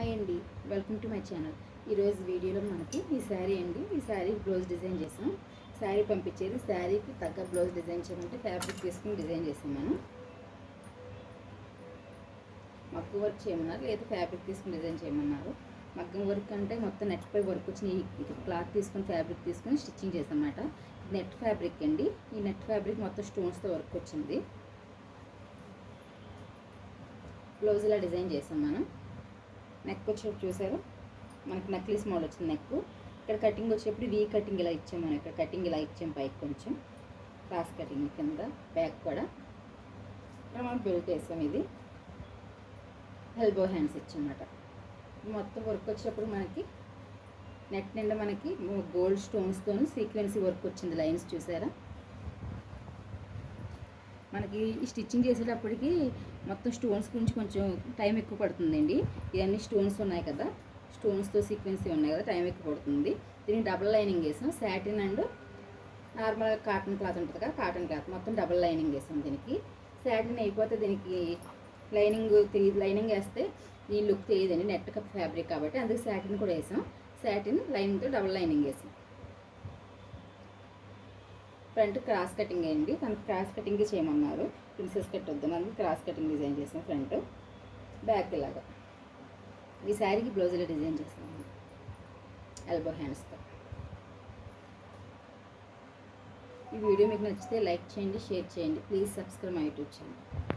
Hi అండి. Welcome to my channel. ఈరోజు వీడియోలో మనకి ఈ శారీ అండి. ఈ శారీ బ్లౌజ్ డిజైన్ చేసాం. శారీ పంపించేది శారీకి తగ్గ బ్లౌజ్ డిజైన్ చేయమంటే ఫ్యాబ్రిక్ తీసుకుని డిజైన్ చేసాం మనం. మగ్గు వర్క్ చేయమన్నారు లేదా ఫ్యాబ్రిక్ తీసుకుని డిజైన్ చేయమన్నారు. మగ్గం వర్క్ అంటే మొత్తం నెట్పై వర్క్ వచ్చిన క్లాత్ తీసుకొని ఫ్యాబ్రిక్ తీసుకొని స్టిచ్చింగ్ చేసామన్నమాట. నెట్ ఫ్యాబ్రిక్ అండి. ఈ నెట్ ఫ్యాబ్రిక్ మొత్తం స్టోన్స్తో వర్క్ వచ్చింది. బ్లౌజ్ ఇలా డిజైన్ చేసాం మనం. నెక్ వచ్చేటప్పుడు చూసారు? మనకి నక్లీస్ మోడల్ వచ్చింది నెక్ ఇక్కడ కటింగ్ వచ్చేటప్పుడు వీ కటింగ్ ఇలా ఇచ్చాం మనం. ఇక్కడ కటింగ్ ఇలా ఇచ్చాం పైకి కొంచెం. క్రాస్ కటింగ్ కింద బ్యాక్ కూడా. ఇక్కడ మనం బెల్ట్ వేసాం ఇది. ఎల్బో హ్యాండ్స్ ఇచ్చామన్నమాట. మొత్తం వర్క్ వచ్చేటప్పుడు మనకి నెట్ నిండా మనకి గోల్డ్ స్టోన్స్తో సీక్వెన్సీ వర్క్ వచ్చింది. లైన్స్ చూసారా? మనకి ఈ స్టిచ్చింగ్ చేసేటప్పటికి మొత్తం స్టోన్స్ గురించి కొంచెం టైం ఎక్కువ పడుతుందండి. ఇవన్నీ స్టోన్స్ ఉన్నాయి కదా. స్టోన్స్తో సీక్వెన్సీ ఉన్నాయి కదా టైం ఎక్కువ పడుతుంది. దీనికి డబుల్ లైనింగ్ వేసాం. శాటిన్ అండ్ నార్మల్గా కాటన్ క్లాత్ ఉంటుంది కదా కాటన్ క్లాత్. మొత్తం డబుల్ లైనింగ్ వేసాం దీనికి. శాటిన్ అయిపోతే దీనికి లైనింగ్ తెలియదు లైనింగ్ వేస్తే ఈ లుక్ తెలియదండి. నెట్ ఫ్యాబ్రిక్ కాబట్టి అందుకే శాటిన్ కూడా వేసాం. శాటిన్ లైనింగ్తో డబుల్ లైనింగ్ వేసాం. ఫ్రంట్ క్రాస్ కటింగ్ అయ్యింది తనకి క్రాస్ కటింగ్ చేయమన్నారు. ప్రిన్సెస్ కట్ వద్దు. అందుకు క్రాస్ కటింగ్ డిజైన్ చేసాం ఫ్రంట్. బ్యాక్ ఇలాగా. ఈ శారీకి బ్లౌజ్లో డిజైన్ చేసాము ఎల్బో హ్యాండ్స్తో ఈ వీడియో మీకు నచ్చితే లైక్ చేయండి షేర్ చేయండి. Please subscribe my YouTube channel.